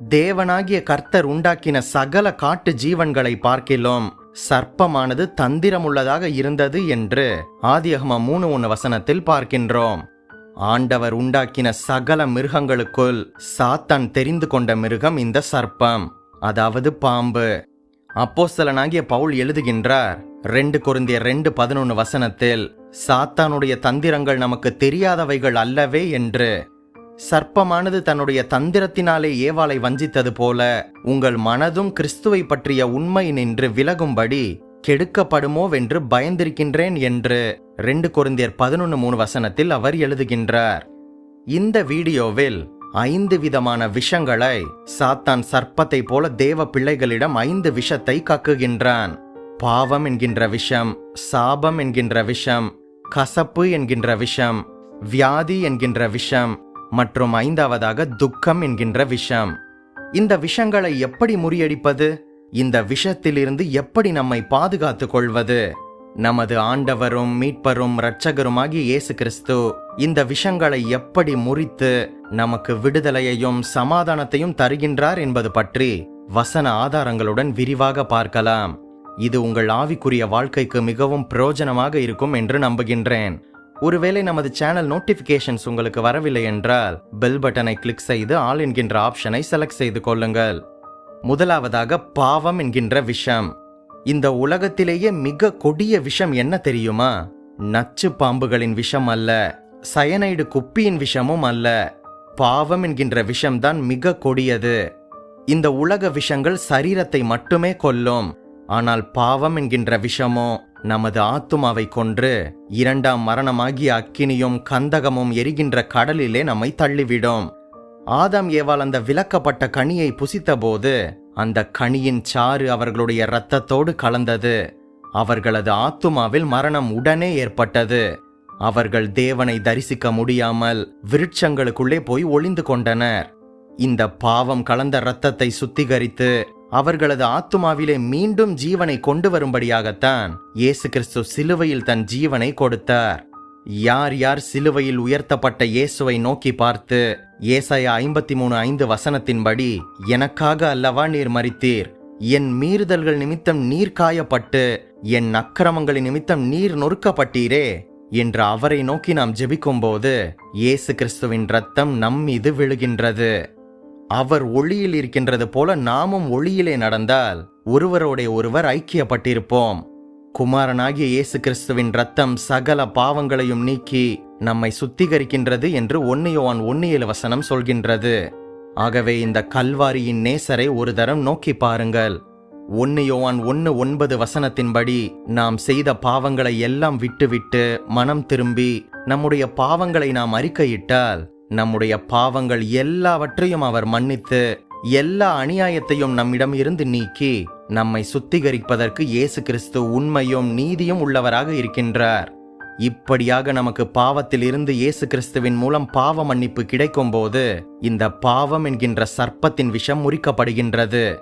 தேவனாகிய கர்த்தர் உண்டாக்கின சகல காட்டு ஜீவன்களை பார்க்கிலும் சர்ப்பமானது தந்திரமுள்ளதாக இருந்தது என்று ஆதியகம மூணு ஒன்று வசனத்தில் பார்க்கின்றோம். ஆண்டவர் உண்டாக்கின சகல மிருகங்களுக்குள் சாத்தான் தெரிந்து கொண்ட மிருகம் இந்த சர்ப்பம். அதாவது பாம்பு. அப்போஸ்தலனாகிய பவுல் எழுதுகின்றார் ரெண்டு குருந்திய ரெண்டு பதினொன்று வசனத்தில் சாத்தானுடைய தந்திரங்கள் நமக்கு தெரியாதவைகள் அல்லவே என்று சர்ப்பமானது தன்னுடைய தந்திரத்தினாலே ஏவாளை வஞ்சித்தது போல உங்கள் மனதும் கிறிஸ்துவை பற்றிய உண்மை நின்று விலகும்படி கெடுக்கப்படுமோவென்று பயந்திருக்கின்றேன் என்று ரெண்டு குருந்தியர் பதினொன்று மூணு வசனத்தில் அவர் எழுதுகின்றார். இந்த வீடியோவில் ஐந்து விதமான விஷங்களை சாத்தான் சர்ப்பத்தை போல தேவ பிள்ளைகளிடம் ஐந்து விஷத்தை கக்குகின்றான். பாவம் என்கின்ற விஷம் சாபம் என்கின்ற விஷம் கசப்பு என்கின்ற விஷம் வியாதி என்கின்ற விஷம் மற்றும் ஐந்தாவதாக துக்கம் என்கின்ற விஷம். இந்த விஷங்களை எப்படி முறியடிப்பது? இந்த விஷத்திலிருந்து எப்படி நம்மை பாதுகாத்துக் கொள்வது? நமது ஆண்டவரும் மீட்பரும் இரட்சகருமாகிய இயேசு கிறிஸ்து இந்த விஷங்களை எப்படி முறித்து நமக்கு விடுதலையையும் சமாதானத்தையும் தருகின்றார் என்பது பற்றி வசன ஆதாரங்களுடன் விரிவாக பார்க்கலாம். இது உங்கள் ஆவிக்குரிய வாழ்க்கைக்கு மிகவும் பிரயோஜனமாக இருக்கும் என்று நம்புகின்றேன். ஒருவேளை நமது சேனல் நோட்டிபிகேஷன்ஸ் உங்களுக்கு வரவில்லை என்றால் பெல் பட்டனை கிளிக் செய்து ஆல் என்கின்ற ஆப்ஷனை செலக்ட் செய்து கொள்ளுங்கள். முதலாவதாக பாவம் என்கின்ற விஷம். இந்த உலகத்திலேயே மிக கொடிய விஷம் என்ன தெரியுமா? நச்சு பாம்புகளின் விஷம் அல்ல சயனைடு குப்பியின் விஷமும் அல்ல. பாவம் என்கின்ற விஷம்தான் மிக கொடியது. இந்த உலக விஷங்கள் சரீரத்தை மட்டுமே கொல்லும். ஆனால் பாவம் என்கின்ற விஷமோ நமது ஆத்துமாவை கொன்று இரண்டாம் மரணமாகிய அக்கினியும் கந்தகமும் எரிகின்ற கடலிலே நம்மை தள்ளிவிடும். ஆதாம் ஏவால் அந்த விலக்கப்பட்ட கனியை புசித்தபோது அந்த கனியின் சாறு அவர்களுடைய இரத்தத்தோடு கலந்தது. அவர்களது ஆத்துமாவில் மரணம் உடனே ஏற்பட்டது. அவர்கள் தேவனை தரிசிக்க முடியாமல் விருட்சங்களுக்குள்ளே போய் ஒளிந்து கொண்டனர். இந்த பாவம் கலந்த இரத்தத்தை சுத்திகரித்து அவர்களது ஆத்துமாவிலே மீண்டும் ஜீவனை கொண்டு வரும்படியாகத்தான் இயேசு கிறிஸ்து சிலுவையில் தன் ஜீவனை கொடுத்தார். யார் யார் சிலுவையில் உயர்த்தப்பட்ட இயேசுவை நோக்கி பார்த்து ஏசாயா ஐம்பத்தி மூணு ஐந்து வசனத்தின்படி எனக்காக அல்லவா நீர் மறித்தீர் என் மீறுதல்கள் நிமித்தம் நீர் காயப்பட்டு என் அக்கிரமங்களின் நிமித்தம் நீர் நொறுக்கப்பட்டீரே? என்று அவரை நோக்கி நாம் ஜெபிக்கும்போது இயேசு கிறிஸ்துவின் ரத்தம் நம் மீது விழுகின்றது. அவர் ஒளியில் இருக்கின்றது போல நாமும் ஒளியிலே நடந்தால் ஒருவரோடைய ஒருவர் ஐக்கியப்பட்டிருப்போம். குமாரனாகிய இயேசு கிறிஸ்துவின் ரத்தம் சகல பாவங்களையும் நீக்கி நம்மை சுத்திகரிக்கின்றது என்று ஒன்னியோவான் ஒன்னியல் வசனம் சொல்கின்றது. ஆகவே இந்த கல்வாரியின் நேசரை ஒரு தரம் நோக்கி பாருங்கள். ஒன்னியோவான் ஒன்று ஒன்பது வசனத்தின்படி நாம் செய்த பாவங்களை எல்லாம் விட்டுவிட்டு மனம் திரும்பி நம்முடைய பாவங்களை நாம் அறிக்கையிட்டால் நம்முடைய பாவங்கள் எல்லாவற்றையும் அவர் மன்னித்து எல்லா அநியாயத்தையும் நம்மிடம் இருந்து நீக்கி நம்மை சுத்திகரிப்பதற்கு இயேசு கிறிஸ்து உண்மையும் நீதியும் உள்ளவராக இருக்கின்றார். இப்படியாக நமக்கு பாவத்தில் இருந்து இயேசு கிறிஸ்துவின் மூலம் பாவ மன்னிப்பு கிடைக்கும் போது இந்த பாவம் என்கின்ற சர்ப்பத்தின் விஷம் முறிக்கப்படுகின்றது.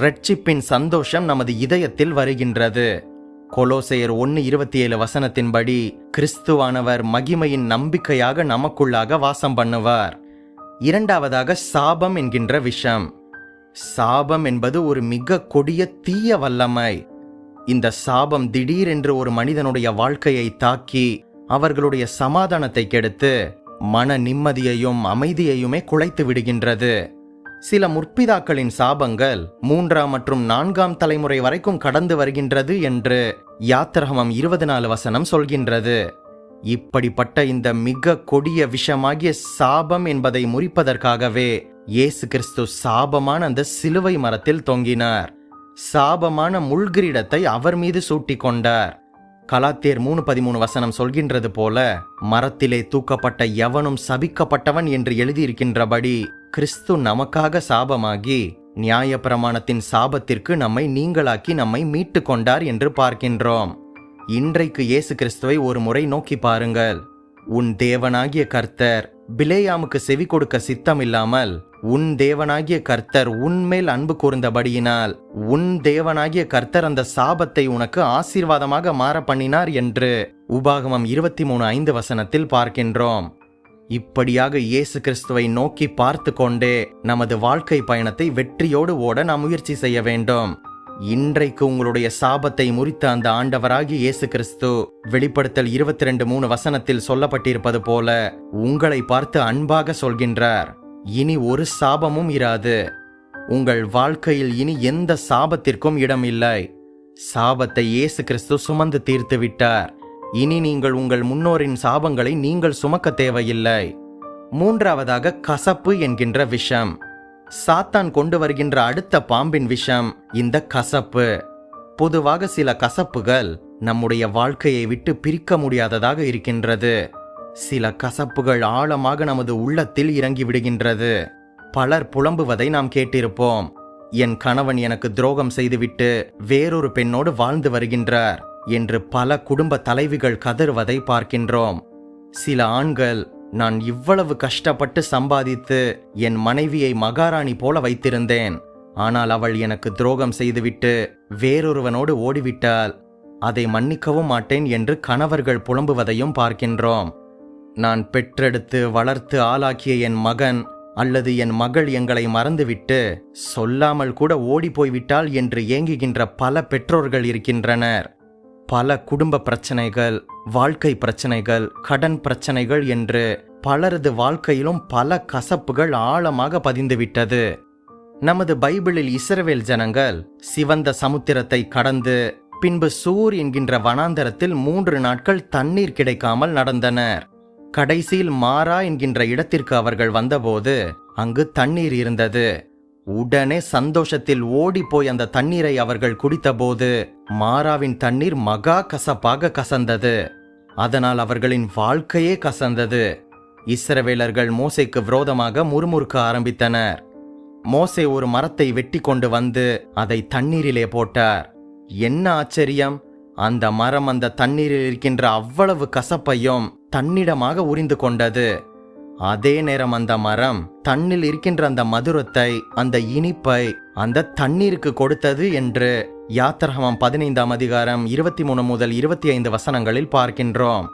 ரட்சிப்பின் சந்தோஷம் நமது இதயத்தில் வருகின்றது. கொலோசையர் ஒன்று இருபத்தி ஏழு வசனத்தின்படி கிறிஸ்துவானவர் மகிமையின் நம்பிக்கையாக நமக்குள்ளாக வாசம் பண்ணுவார். இரண்டாவதாக சாபம் என்கின்ற விஷம். சாபம் என்பது ஒரு மிக கொடிய தீய வல்லமை. இந்த சாபம் திடீரென்று ஒரு மனிதனுடைய வாழ்க்கையை தாக்கி அவர்களுடைய சமாதானத்தை கெடுத்து மன நிம்மதியையும் அமைதியையுமே குலைத்து விடுகின்றது. சில முற்பிதாக்களின் சாபங்கள் மூன்றாம் மற்றும் நான்காம் தலைமுறை வரைக்கும் கடந்து வருகின்றது என்று யாத்திரகமம் இருபது நாலு வசனம் சொல்கின்றது. இப்படிப்பட்ட இந்த மிக கொடிய விஷமாகிய சாபம் என்பதை முறிப்பதற்காகவே இயேசு கிறிஸ்து சாபமான அந்த சிலுவை மரத்தில் தொங்கினார். சாபமான முள்கிரீடத்தை அவர் மீது சூட்டிக் கொண்டார் கலாத்தேர் மூணு பதிமூணு வசனம் சொல்கின்றது போல மரத்திலே தூக்கப்பட்ட எவனும் சபிக்கப்பட்டவன் என்று எழுதியிருக்கின்றபடி கிறிஸ்து நமக்காக சாபமாகி நியாயப்பிரமாணத்தின் சாபத்திற்கு நம்மை நீங்களாக்கி நம்மை மீட்டு கொண்டார் என்று பார்க்கின்றோம். இன்றைக்கு இயேசு கிறிஸ்துவை ஒரு முறை நோக்கி பாருங்கள். உன் தேவனாகிய கர்த்தர் பிலேயாமுக்கு செவி கொடுக்க சித்தமில்லாமல் உன் தேவனாகிய கர்த்தர் உன்மேல் அன்பு கூர்ந்தபடியினால் உன் தேவனாகிய கர்த்தர் அந்த சாபத்தை உனக்கு ஆசீர்வாதமாக மாற பண்ணினார் என்று உபாகமம் இருபத்தி மூணு ஐந்து வசனத்தில் பார்க்கின்றோம். இப்படியாக இயேசு கிறிஸ்துவை நோக்கி பார்த்து கொண்டே நமது வாழ்க்கை பயணத்தை வெற்றியோடு ஓட நாம் முயற்சி செய்ய வேண்டும். இன்றைக்கு உங்களுடைய சாபத்தை முறித்த அந்த ஆண்டவராகி இயேசு கிறிஸ்து வெளிப்படுத்தல் இருபத்தி ரெண்டு மூணு வசனத்தில் சொல்லப்பட்டிருப்பது போல உங்களை பார்த்து அன்பாக சொல்கின்றார். இனி ஒரு சாபமும் இராது. உங்கள் வாழ்க்கையில் இனி எந்த சாபத்திற்கும் இடம் இல்லை சாபத்தை இயேசு கிறிஸ்து சுமந்து தீர்த்து விட்டார் இனி நீங்கள் உங்கள் முன்னோரின் சாபங்களை நீங்கள் சுமக்க தேவையில்லை. மூன்றாவதாக கசப்பு என்கின்ற விஷம். சாத்தான் கொண்டு வருகின்ற அடுத்த பாம்பின் விஷம் இந்த கசப்பு. பொதுவாக சில கசப்புகள் நம்முடைய வாழ்க்கையை விட்டு பிரிக்க முடியாததாக இருக்கின்றது. சில கசப்புகள் ஆழமாக நமது உள்ளத்தில் இறங்கி விடுகின்றது. பலர் புலம்புவதை நாம் கேட்டிருப்போம். என் கணவன் எனக்கு துரோகம் செய்துவிட்டு வேறொரு பெண்ணோடு வாழ்ந்து வருகின்றார். என்று பல குடும்ப தலைவிகள் கதறுவதை பார்க்கின்றோம். சில ஆண்கள் நான் இவ்வளவு கஷ்டப்பட்டு சம்பாதித்து என் மனைவியை மகாராணி போல வைத்திருந்தேன். ஆனால் அவள் எனக்கு துரோகம் செய்துவிட்டு வேறொருவனோடு ஓடிவிட்டால் அதை மன்னிக்கவும் மாட்டேன் என்று கணவர்கள் புலம்புவதையும் பார்க்கின்றோம். நான் பெற்றெடுத்து வளர்த்து ஆளாக்கிய என் மகன் அல்லது என் மகள் எங்களை மறந்துவிட்டு சொல்லாமல் கூட ஓடிப்போய்விட்டாள் என்று ஏங்குகின்ற பல பெற்றோர்கள் இருக்கின்றனர். பல குடும்ப பிரச்சனைகள் வாழ்க்கை பிரச்சனைகள் கடன் பிரச்சனைகள் என்று பலரது வாழ்க்கையிலும் பல கசப்புகள் ஆழமாக பதிந்துவிட்டது. நமது பைபிளில் இஸ்ரவேல் ஜனங்கள் சிவந்த சமுத்திரத்தை கடந்து பின்பு சூர் என்கின்ற வனாந்தரத்தில் மூன்று நாட்கள் தண்ணீர் கிடைக்காமல் நடந்தனர். கடைசியில் மாறா என்கின்ற இடத்திற்கு அவர்கள் வந்தபோது அங்கு தண்ணீர் இருந்தது. உடனே சந்தோஷத்தில் ஓடிப்போய் அந்த தண்ணீரை அவர்கள் குடித்தபோது மாறாவின் தண்ணீர் மகா கசப்பாக கசந்தது. அதனால் அவர்களின் வாழ்க்கையே கசந்தது. இஸ்ரவேலர்கள் மோசைக்கு விரோதமாக முறுமுறுக்க ஆரம்பித்தனர். மோசை ஒரு மரத்தை வெட்டி கொண்டு வந்து அதை தண்ணீரிலே போட்டார். என்ன ஆச்சரியம்! அந்த மரம் அந்த தண்ணீரில் இருக்கின்ற அவ்வளவு கசப்பையும் தன்னிடமாக உரிந்து கொண்டது. அதே நேரம் அந்த மரம் தன்னில் இருக்கின்ற அந்த மதுரத்தை அந்த இனிப்பை அந்த தண்ணீருக்கு கொடுத்தது என்று யாத்திரகமம் பதினைந்தாம் அதிகாரம் இருபத்தி மூணு முதல் இருபத்தி ஐந்து வசனங்களில் பார்க்கின்றோம்.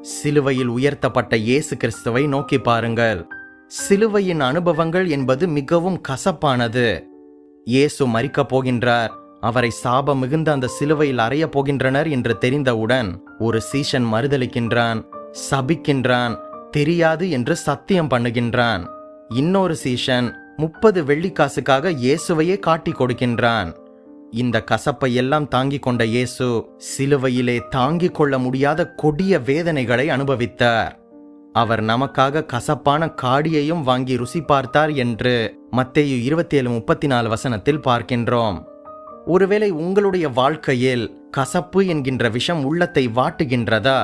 சிலுவையில் உயர்த்தப்பட்ட இயேசு கிறிஸ்துவை நோக்கி பாருங்கள். சிலுவையின் அனுபவங்கள் என்பது மிகவும் கசப்பானது. இயேசு மறிக்கப் போகின்றார். அவரை சாப மிகுந்த அந்த சிலுவையில் அறையப் போகின்றனர் என்று தெரிந்தவுடன் ஒரு சீஷன் மறுதலிக்கின்றான் சபிக்கின்றான் தெரியாது என்று சத்தியம் பண்ணுகின்றான். இன்னொரு சீஷன் முப்பது வெள்ளிக்காசுக்காக இயேசுவையே காட்டிக் கொடுக்கின்றான். இந்த கசப்பை எல்லாம் தாங்கிக் கொண்ட இயேசு சிலுவையிலே தாங்கிக் கொள்ள முடியாத கொடிய வேதனைகளை அனுபவித்தார். அவர் நமக்காக கசப்பான காடியையும் வாங்கி ருசி பார்த்தார் என்று மத்தேயு இருபத்தி ஏழு முப்பத்தி நாலு வசனத்தில் பார்க்கின்றோம். ஒருவேளை உங்களுடைய வாழ்க்கையில் கசப்பு என்கின்ற விஷம் உள்ளத்தை வாட்டுகின்றதா?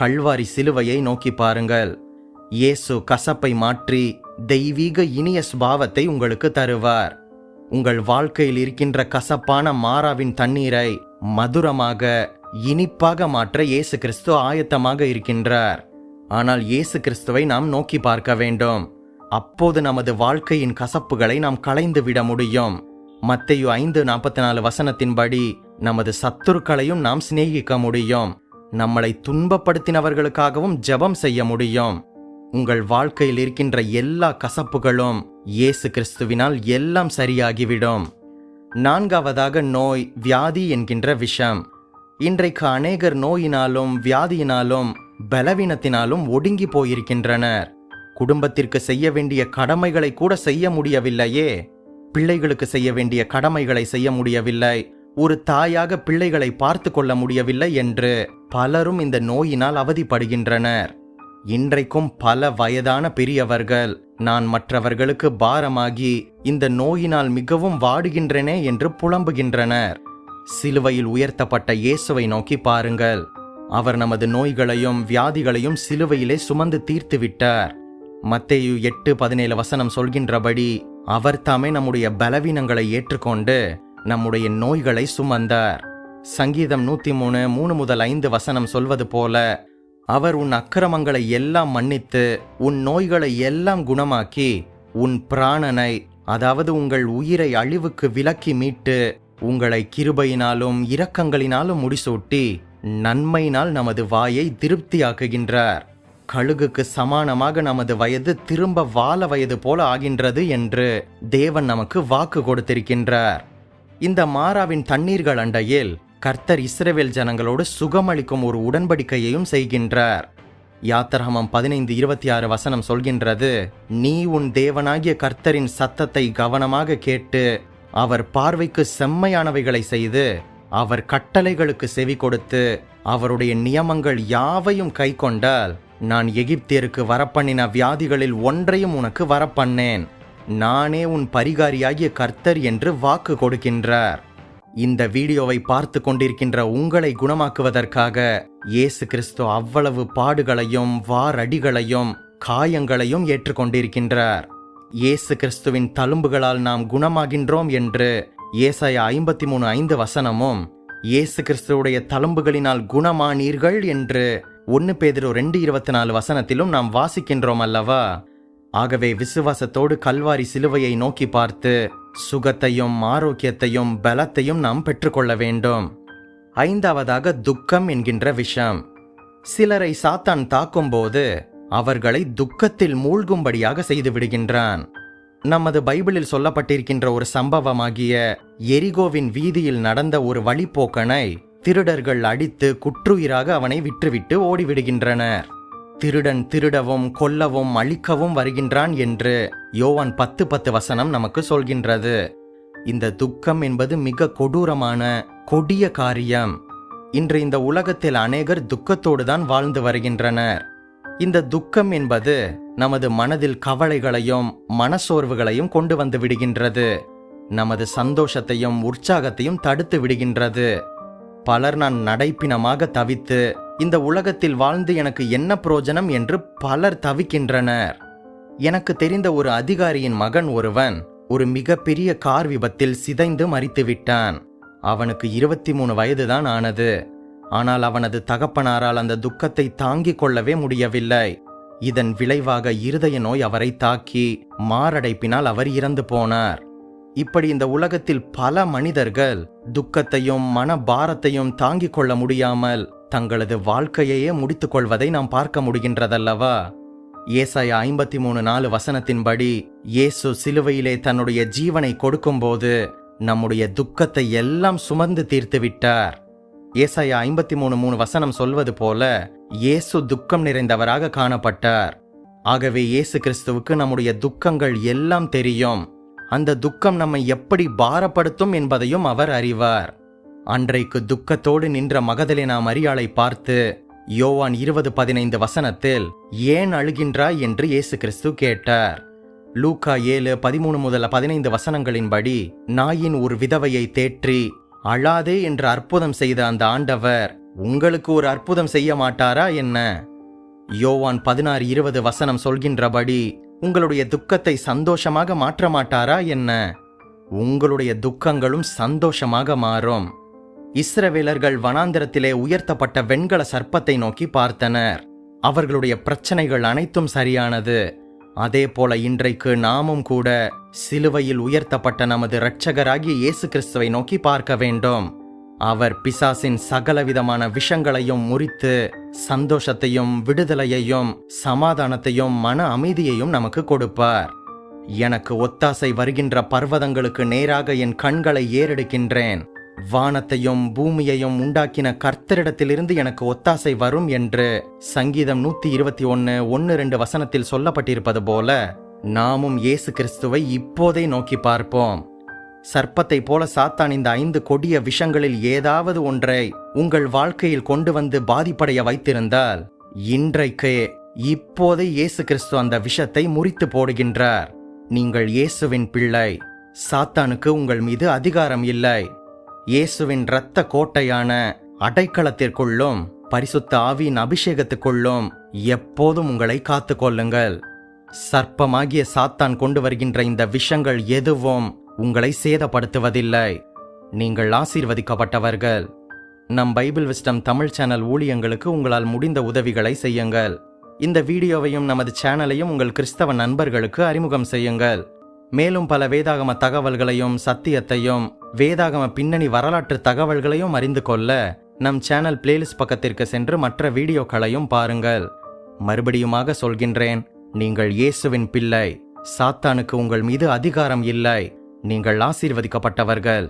கல்வாரி சிலுவையை நோக்கி பாருங்கள். இயேசு கசப்பை மாற்றி தெய்வீக இனிய சுபாவத்தை உங்களுக்கு தருவார். உங்கள் வாழ்க்கையில் இருக்கின்ற கசப்பான மாறாவின் தண்ணீரை மதுரமாக இனிப்பாக மாற்ற இயேசு கிறிஸ்து ஆயத்தமாக இருக்கின்றார். ஆனால் இயேசு கிறிஸ்துவை நாம் நோக்கி பார்க்க வேண்டும். அப்போது நமது வாழ்க்கையின் கசப்புகளை நாம் களைந்து விட முடியும். மத்தையு ஐந்து நாற்பத்தி நாலு வசனத்தின்படி நமது சத்துருக்களையும் நாம் சிநேகிக்க முடியும். நம்மளை துன்பப்படுத்தினவர்களுக்காகவும் ஜெபம் செய்ய முடியும். உங்கள் வாழ்க்கையில் இருக்கின்ற எல்லா கசப்புகளும் இயேசு கிறிஸ்துவினால் எல்லாம் சரியாகிவிடும். நான்காவதாக நோய் வியாதி என்கின்ற விஷம். இன்றைக்கு அநேகர் நோயினாலும் வியாதியினாலும் பலவீனத்தினாலும் ஒடுங்கி போயிருக்கின்றனர். குடும்பத்திற்கு செய்ய வேண்டிய கடமைகளை கூட செய்ய முடியவில்லையே. பிள்ளைகளுக்கு செய்ய வேண்டிய கடமைகளை செய்ய முடியவில்லை. ஒரு தாயாக பிள்ளைகளை பார்த்து கொள்ள முடியவில்லை என்று. பலரும் இந்த நோயினால் அவதிப்படுகின்றனர். இன்றைக்கும் பல வயதான பெரியவர்கள் நான் மற்றவர்களுக்கு பாரமாகி இந்த நோயினால் மிகவும் வாடுகின்றனே என்று புலம்புகின்றனர். சிலுவையில் உயர்த்தப்பட்ட இயேசுவை நோக்கி பாருங்கள். அவர் நமது நோய்களையும் வியாதிகளையும் சிலுவையிலே சுமந்து தீர்த்து விட்டார் மத்தேயு எட்டு பதினேழு வசனம் சொல்கின்றபடி அவர் தாமே நம்முடைய பலவீனங்களை ஏற்றுக்கொண்டு நம்முடைய நோய்களை சுமந்தார். சங்கீதம் நூத்தி மூணு மூணு முதல் ஐந்து வசனம் சொல்வது போல அவர் உன் அக்கிரமங்களை எல்லாம் மன்னித்து உன் நோய்களை எல்லாம் குணமாக்கி உன் பிராணனை அதாவது உங்கள் உயிரை அழிவுக்கு விலக்கி மீட்டு உங்களை கிருபையினாலும் இரக்கங்களினாலும் முடிசூட்டி நன்மையினால் நமது வாயை திருப்தியாக்குகின்றார். கழுகுக்கு சமானமாக நமது வயது திரும்ப வாழ வயது போல ஆகின்றது என்று தேவன் நமக்கு வாக்கு கொடுத்திருக்கின்றார். இந்த மாறாவின் தண்ணீர்கள் அண்டையில் கர்த்தர் இஸ்ரவேல் ஜனங்களோடு சுகமளிக்கும் ஒரு உடன்படிக்கையையும் செய்கின்றார். யாத்திரகமம் பதினைந்து இருபத்தி ஆறு வசனம் சொல்கின்றது நீ உன் தேவனாகிய கர்த்தரின் சத்தத்தை கவனமாக கேட்டு அவர் பார்வைக்கு செம்மையானவைகளை செய்து அவர் கட்டளைகளுக்கு செவி கொடுத்து அவருடைய நியமங்கள் யாவையும் கைக்கொண்டால் நான் எகிப்தியருக்கு வரப்பண்ணின வியாதிகளில் ஒன்றையும் உனக்கு வரப்பண்ணேன். நானே உன் பரிகாரியாகிய கர்த்தர் என்று வாக்கு கொடுக்கின்றார். இந்த வீடியோவை பார்த்து கொண்டிருக்கின்ற உங்களை குணமாக்குவதற்காக இயேசு கிறிஸ்து அவ்வளவு பாடுகளையும் வாரடிகளையும் காயங்களையும் ஏற்றுக்கொண்டிருக்கின்றார். இயேசு கிறிஸ்துவின் தழும்புகளால் நாம் குணமாகின்றோம் என்று ஏசாய ஐம்பத்தி மூணு ஐந்து வசனமும் இயேசு கிறிஸ்துவுடைய தழும்புகளினால் குணமானீர்கள் என்று ஒன்று பேதிரு ரெண்டு இருபத்தி நாலு வசனத்திலும் நாம் வாசிக்கின்றோம் அல்லவா? ஆகவே விசுவாசத்தோடு கல்வாரி சிலுவையை நோக்கி பார்த்து சுகத்தையும் ஆரோக்கியத்தையும் பலத்தையும் நாம் பெற்றுக்கொள்ள வேண்டும். ஐந்தாவதாக துக்கம் என்கின்ற விஷம். சிலரை சாத்தான் தாக்கும்போது அவர்களை துக்கத்தில் மூழ்கும்படியாக செய்து விடுகின்றான். நமது பைபிளில் சொல்லப்பட்டிருக்கின்ற ஒரு சம்பவமாகிய எரிகோவின் வீதியில் நடந்த ஒரு வழிப்போக்கனை திருடர்கள் அடித்து குற்றுயிராக அவனை விற்றுவிட்டு ஓடிவிடுகின்றனர். திருடன் திருடவும் கொல்லவும் அழிக்கவும் வருகின்றான் என்று யோவான் பத்து பத்து வசனம் நமக்கு சொல்கின்றது. இந்த துக்கம் என்பது மிக கொடூரமான கொடிய காரியம். இன்று இந்த உலகத்தில் அநேகர் துக்கத்தோடு தான் வாழ்ந்து வருகின்றனர். இந்த துக்கம் என்பது நமது மனதில் கவலைகளையும் மனசோர்வுகளையும் கொண்டு வந்து விடுகின்றது. நமது சந்தோஷத்தையும் உற்சாகத்தையும் தடுத்து விடுகின்றது. பலர் நான் நடைப்பினமாக தவித்து இந்த உலகத்தில் வாழ்ந்து எனக்கு என்ன புரோஜனம் என்று பலர் தவிக்கின்றனர். எனக்கு தெரிந்த ஒரு அதிகாரியின் மகன் ஒருவன் ஒரு மிகப்பெரிய கார் விபத்தில் சிதைந்து மறித்து விட்டான் அவனுக்கு இருபத்தி மூணு வயதுதான் ஆனது. ஆனால் அவனது தகப்பனாரால் அந்த துக்கத்தை தாங்கிக் கொள்ளவே முடியவில்லை. இதன் விளைவாக இருதய நோய் அவரை தாக்கி மாரடைப்பினால் அவர் இறந்து போனார். இப்படி இந்த உலகத்தில் பல மனிதர்கள் துக்கத்தையும் மன பாரத்தையும் தாங்கிக் கொள்ள முடியாமல் தங்களது வாழ்க்கையையே முடித்துக் கொள்வதை நாம் பார்க்க முடிகின்றதல்லவா? ஏசாயா ஐம்பத்தி மூணு நாலு வசனத்தின்படி இயேசு சிலுவையிலே தன்னுடைய ஜீவனை கொடுக்கும்போது நம்முடைய துக்கத்தை எல்லாம் சுமந்து தீர்த்து விட்டார். ஏசாயா ஐம்பத்தி மூணு மூணு வசனம் சொல்வது போல இயேசு துக்கம் நிறைந்தவராக காணப்பட்டார். ஆகவே இயேசு கிறிஸ்துவுக்கு நம்முடைய துக்கங்கள் எல்லாம் தெரியும். அந்த துக்கம் நம்மை எப்படி பாரப்படுத்தும் என்பதையும் அவர் அறிவார். அன்றைக்கு துக்கத்தோடு நின்ற மகதலேனா மரியாளை பார்த்து யோவான் இருபது பதினைந்து வசனத்தில் ஏன் அழுகின்றாய்? என்று இயேசு கிறிஸ்து கேட்டார். லூக்கா ஏழு பதிமூணு முதல் பதினைந்து வசனங்களின்படி நாயின் ஒரு விதவையை தேற்றி அழாதே என்று அற்புதம் செய்த அந்த ஆண்டவர் உங்களுக்கு ஒரு அற்புதம் செய்ய மாட்டாரா என்ன? யோவான் பதினாறு இருபது வசனம் சொல்கின்றபடி உங்களுடைய துக்கத்தை சந்தோஷமாக மாற்ற மாட்டாரா என்ன? உங்களுடைய துக்கங்களும் சந்தோஷமாக மாறும். இஸ்ரவேலர்கள் வனாந்திரத்திலே உயர்த்தப்பட்ட வெண்கல சர்ப்பத்தை நோக்கி பார்த்தனர். அவர்களுடைய பிரச்சனைகள் அனைத்தும் சரியானது. அதே போல இன்றைக்கு நாமும் கூட சிலுவையில் உயர்த்தப்பட்ட நமது இரட்சகராகிய இயேசு கிறிஸ்துவை நோக்கி பார்க்க வேண்டும். அவர் பிசாசின் சகலவிதமான விஷங்களையும் முறித்து சந்தோஷத்தையும் விடுதலையையும் சமாதானத்தையும் மன அமைதியையும் நமக்கு கொடுப்பார். எனக்கு ஒத்தாசை வருகின்ற பர்வதங்களுக்கு நேராக என் கண்களை ஏறெடுக்கின்றேன். வானத்தையும் பூமியையும் உண்டாக்கின கர்த்தரிடத்திலிருந்து எனக்கு ஒத்தாசை வரும் என்று சங்கீதம் நூத்தி இருபத்தி ஒன்னு ஒன்னு ரெண்டு வசனத்தில் சொல்லப்பட்டிருப்பது போல நாமும் இயேசு கிறிஸ்துவை இப்போதே நோக்கி பார்ப்போம். சர்ப்பத்தை போல சாத்தான் இந்த ஐந்து கொடிய விஷங்களில் ஏதாவது ஒன்றை உங்கள் வாழ்க்கையில் கொண்டு வந்து பாதிப்படைய வைத்திருந்தால் இன்றைக்கே இப்போதே இயேசு கிறிஸ்து அந்த விஷத்தை முறித்து போடுகின்றார். நீங்கள் இயேசுவின் பிள்ளை. சாத்தானுக்கு உங்கள் மீது அதிகாரம் இல்லை. இயேசுவின் இரத்த கோட்டையான அடைக்கலத்திற்குள்ளும் பரிசுத்த ஆவியின் அபிஷேகத்துக்குள்ளும் எப்போதும் உங்களை காத்து கொள்ளுங்கள் சர்ப்பமாகிய சாத்தான் கொண்டு வருகின்ற இந்த விஷங்கள் எதுவும் உங்களை சேதப்படுத்துவதில்லை. நீங்கள் ஆசீர்வதிக்கப்பட்டவர்கள். நம் பைபிள் விஸ்டம் தமிழ் சேனல் ஊழியங்களுக்கு உங்களால் முடிந்த உதவிகளை செய்யுங்கள். இந்த வீடியோவையும் நமது சேனலையும் உங்கள் கிறிஸ்தவ நண்பர்களுக்கு அறிமுகம் செய்யுங்கள். மேலும் பல வேதாகம தகவல்களையும் சத்தியத்தையும் வேதாகம பின்னணி வரலாற்று தகவல்களையும் அறிந்து கொள்ள நம் சேனல் பிளேலிஸ்ட் பக்கத்திற்கு சென்று மற்ற வீடியோக்களையும் பாருங்கள். மறுபடியுமாக சொல்கின்றேன் நீங்கள் இயேசுவின் பிள்ளை சாத்தானுக்கு உங்கள் மீது அதிகாரம் இல்லை நீங்கள் ஆசீர்வதிக்கப்பட்டவர்கள்.